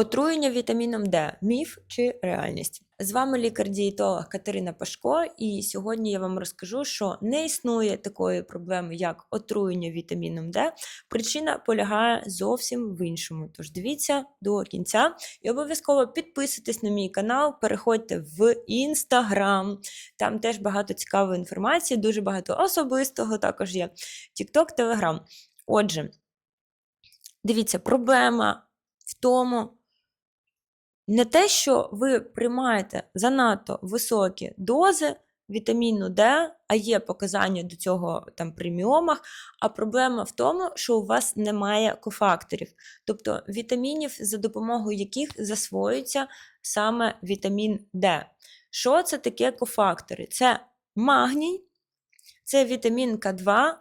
Отруєння вітаміном Д міф чи реальність? З вами лікар-дієтолог Катерина Пашко, і сьогодні я вам розкажу, що не існує такої проблеми, як отруєння вітаміном Д. Причина полягає зовсім в іншому. Тож дивіться до кінця і обов'язково підписуйтесь на мій канал, переходьте в інстаграм. Там теж багато цікавої інформації, дуже багато особистого також є. TikTok, Telegram. Отже, дивіться, проблема в тому. Не те, що ви приймаєте занадто високі дози вітаміну Д, а є показання до цього там при а проблема в тому, що у вас немає кофакторів, тобто вітамінів, за допомогою яких засвоюється саме вітамін Д. Що це таке кофактори? Це магній, це вітамін К2,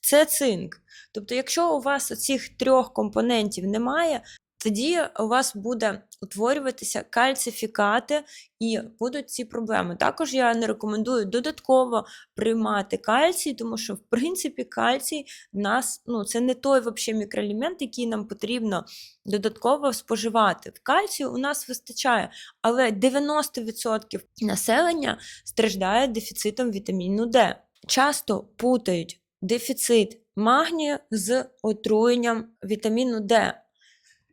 це цинк. Тобто, якщо у вас оцих трьох компонентів немає, тоді у вас буде утворюватися кальцифікати і будуть ці проблеми. Також я не рекомендую додатково приймати кальцій, тому що, в принципі, кальцій нас, ну, це не той вообще мікроелемент, який нам потрібно додатково споживати. Кальцію у нас вистачає, але 90% населення страждає дефіцитом вітаміну Д. Часто путають дефіцит магнію з отруєнням вітаміну Д.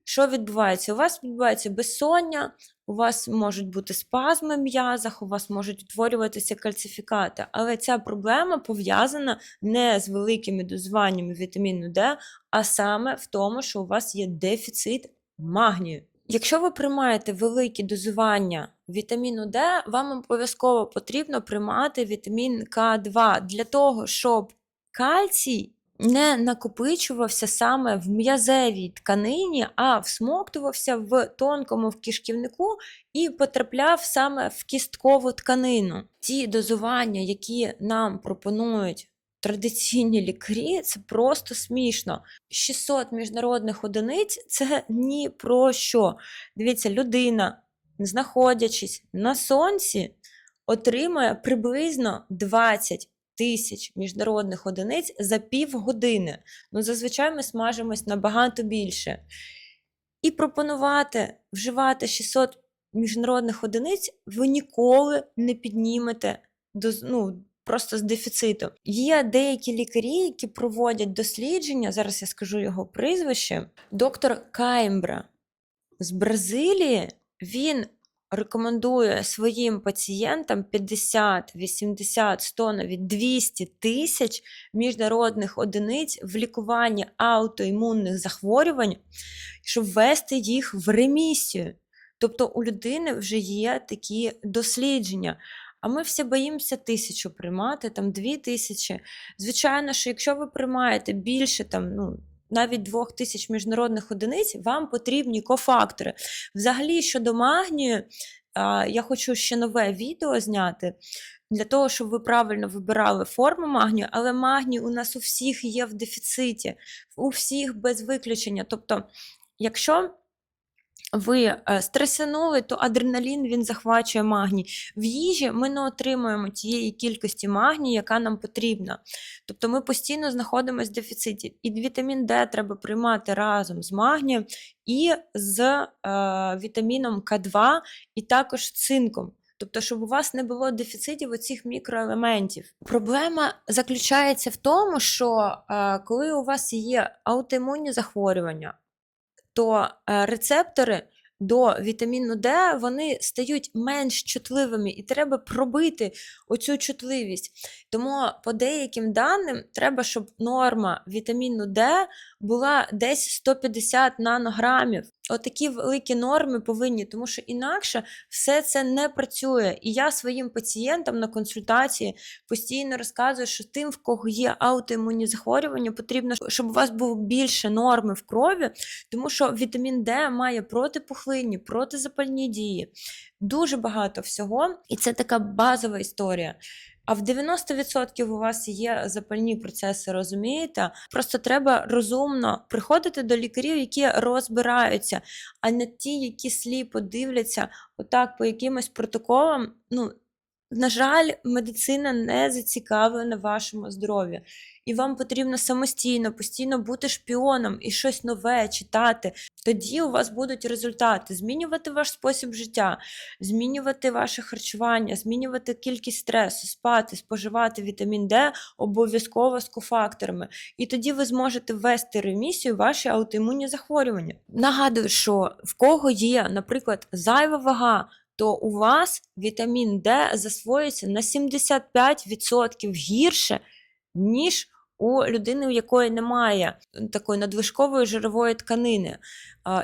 Що відбувається? У вас відбувається безсоння, у вас можуть бути спазми м'язах, у вас можуть утворюватися кальцифікати, але ця проблема пов'язана не з великими дозуваннями вітаміну Д, а саме в тому, що у вас є дефіцит магнію. Якщо ви приймаєте великі дозування вітаміну Д, вам обов'язково потрібно приймати вітамін К2 для того, щоб кальцій не накопичувався саме в м'язевій тканині, а всмоктувався в тонкому в кишківнику і потрапляв саме в кісткову тканину. Ті дозування, які нам пропонують традиційні лікарі, це просто смішно. 600 міжнародних одиниць це ні про що. Дивіться, людина, знаходячись на сонці, отримує приблизно 20 тисяч міжнародних одиниць за півгодини. Ну, зазвичай ми смажимось набагато більше. І пропонувати вживати 600 міжнародних одиниць ви ніколи не піднімете до, ну, просто з дефіциту. Є деякі лікарі, які проводять дослідження, зараз я скажу його прізвище. Доктор Каймбра з Бразилії, він рекомендує своїм пацієнтам 50, 80, 100, навіть 200 тисяч міжнародних одиниць в лікуванні аутоімунних захворювань, щоб ввести їх в ремісію. Тобто у людини вже є такі дослідження. А ми всі боїмося тисячу приймати, там дві тисячі. Звичайно, що якщо ви приймаєте більше там, ну, навіть двох тисяч міжнародних одиниць, вам потрібні кофактори. Взагалі, щодо магнію, я хочу ще нове відео зняти. Для того, щоб ви правильно вибирали форму магнію, але магній у нас у всіх є в дефіциті, у всіх без виключення. Тобто, якщо ви е, стресанули, то адреналін він захвачує магній. В їжі ми не отримуємо тієї кількості магнію, яка нам потрібна. Тобто ми постійно знаходимося в дефіциті. І вітамін Д треба приймати разом з магнієм і з е, вітаміном К2, і також цинком. Тобто, щоб у вас не було дефіцитів оцих мікроелементів. Проблема заключається в тому, що е, коли у вас є аутоімунні захворювання, то е, рецептори до вітаміну Д вони стають менш чутливими, і треба пробити оцю чутливість. Тому, по деяким даним, треба, щоб норма вітаміну Д була десь 150 нанограмів. Отакі великі норми повинні, тому що інакше все це не працює. І я своїм пацієнтам на консультації постійно розказую, що тим, в кого є аутоімунні захворювання, потрібно, щоб у вас було більше норми в крові, тому що вітамін Д має протипухлинні, протизапальні дії. Дуже багато всього, і це така базова історія. А в 90% у вас є запальні процеси, розумієте? Просто треба розумно приходити до лікарів, які розбираються, а не ті, які сліпо дивляться отак по якимось протоколам. Ну, На жаль, медицина не зацікавлена вашому здоров'ї, і вам потрібно самостійно, постійно бути шпіоном і щось нове читати. Тоді у вас будуть результати: змінювати ваш спосіб життя, змінювати ваше харчування, змінювати кількість стресу, спати, споживати вітамін Д обов'язково з кофакторами. І тоді ви зможете ввести ремісію ваші аутоімунні захворювання. Нагадую, що в кого є, наприклад, зайва вага, то у вас вітамін Д засвоюється на 75% гірше, ніж у людини, у якої немає такої надвижкової жирової тканини.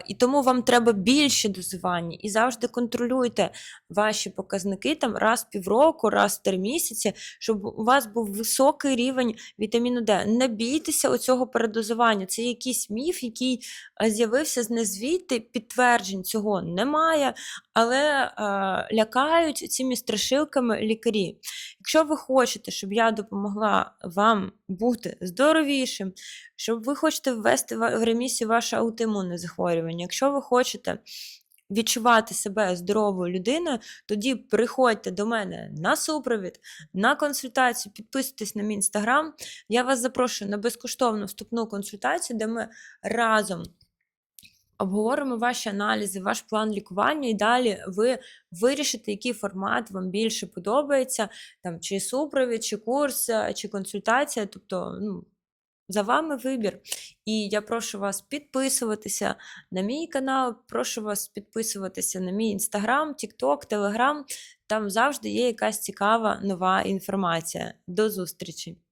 І тому вам треба більше дозування і завжди контролюйте ваші показники там раз в півроку, раз в три місяці, щоб у вас був високий рівень вітаміну Д. Не бійтеся оцього передозування. Це якийсь міф, який з'явився з незвідти, підтверджень цього немає, але а, лякають цими страшилками лікарі. Якщо ви хочете, щоб я допомогла вам бути здоровішим, щоб ви хочете ввести в ремісію ваше аутоімунне захворювання, якщо ви хочете відчувати себе здоровою людиною, тоді приходьте до мене на супровід, на консультацію, підписуйтесь на мій інстаграм. Я вас запрошую на безкоштовну вступну консультацію, де ми разом обговоримо ваші аналізи, ваш план лікування, і далі ви вирішите, який формат вам більше подобається, там, чи супровід, чи курс, е, чи консультація. Тобто, ну, за вами вибір. І я прошу вас підписуватися на мій канал, прошу вас підписуватися на мій інстаграм, тікток, телеграм. Там завжди є якась цікава нова інформація. До зустрічі!